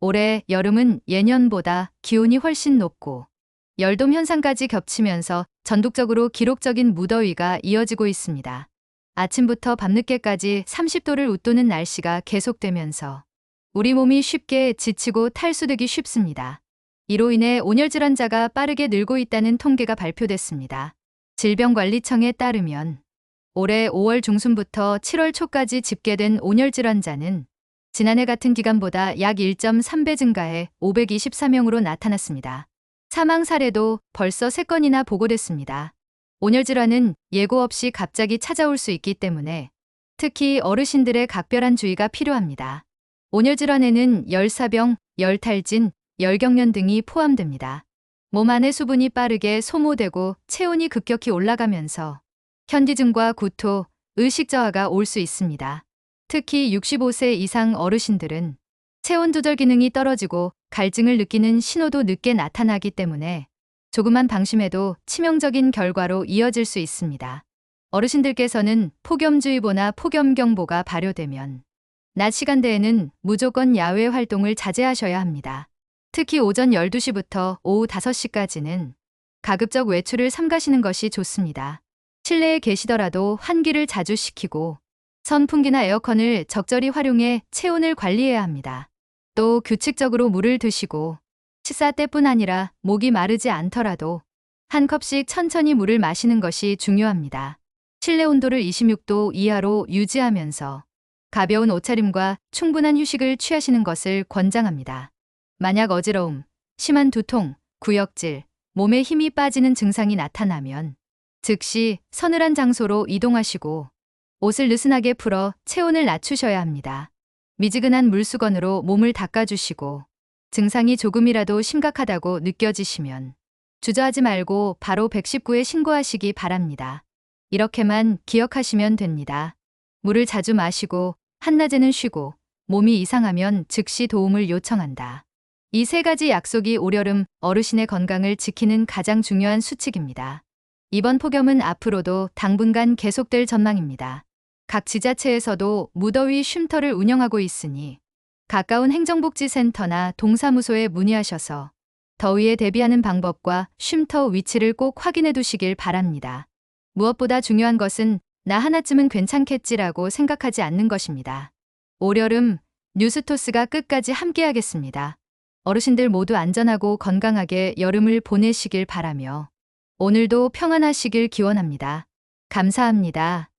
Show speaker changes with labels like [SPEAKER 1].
[SPEAKER 1] 올해 여름은 예년보다 기온이 훨씬 높고 열돔 현상까지 겹치면서 전국적으로 기록적인 무더위가 이어지고 있습니다. 아침부터 밤늦게까지 30도를 웃도는 날씨가 계속되면서 우리 몸이 쉽게 지치고 탈수되기 쉽습니다. 이로 인해 온열 질환자가 빠르게 늘고 있다는 통계가 발표됐습니다. 질병관리청에 따르면 올해 5월 중순부터 7월 초까지 집계된 온열 질환자는 지난해 같은 기간보다 약 1.3배 증가해 524명으로 나타났습니다. 사망 사례도 벌써 3건이나 보고됐습니다. 온열 질환은 예고 없이 갑자기 찾아올 수 있기 때문에 특히 어르신들의 각별한 주의가 필요합니다. 온열 질환에는 열사병, 열탈진, 열경련 등이 포함됩니다. 몸 안의 수분이 빠르게 소모되고 체온이 급격히 올라가면서 현기증과 구토, 의식 저하가 올 수 있습니다. 특히 65세 이상 어르신들은 체온 조절 기능이 떨어지고 갈증을 느끼는 신호도 늦게 나타나기 때문에 조금만 방심해도 치명적인 결과로 이어질 수 있습니다. 어르신들께서는 폭염주의보나 폭염경보가 발효되면 낮 시간대에는 무조건 야외 활동을 자제하셔야 합니다. 특히 오전 12시부터 오후 5시까지는 가급적 외출을 삼가시는 것이 좋습니다. 실내에 계시더라도 환기를 자주 시키고 선풍기나 에어컨을 적절히 활용해 체온을 관리해야 합니다. 또 규칙적으로 물을 드시고 식사 때뿐 아니라 목이 마르지 않더라도 한 컵씩 천천히 물을 마시는 것이 중요합니다. 실내 온도를 26도 이하로 유지하면서 가벼운 옷차림과 충분한 휴식을 취하시는 것을 권장합니다. 만약 어지러움, 심한 두통, 구역질, 몸에 힘이 빠지는 증상이 나타나면 즉시 서늘한 장소로 이동하시고 옷을 느슨하게 풀어 체온을 낮추셔야 합니다. 미지근한 물수건으로 몸을 닦아주시고 증상이 조금이라도 심각하다고 느껴지시면 주저하지 말고 바로 119에 신고하시기 바랍니다. 이렇게만 기억하시면 됩니다. 물을 자주 마시고 한낮에는 쉬고 몸이 이상하면 즉시 도움을 요청한다. 이 세 가지 약속이 올여름 어르신의 건강을 지키는 가장 중요한 수칙입니다. 이번 폭염은 앞으로도 당분간 계속될 전망입니다. 각 지자체에서도 무더위 쉼터를 운영하고 있으니 가까운 행정복지센터나 동사무소에 문의하셔서 더위에 대비하는 방법과 쉼터 위치를 꼭 확인해 두시길 바랍니다. 무엇보다 중요한 것은 나 하나쯤은 괜찮겠지라고 생각하지 않는 것입니다. 올여름 뉴스토스가 끝까지 함께하겠습니다. 어르신들 모두 안전하고 건강하게 여름을 보내시길 바라며 오늘도 평안하시길 기원합니다. 감사합니다.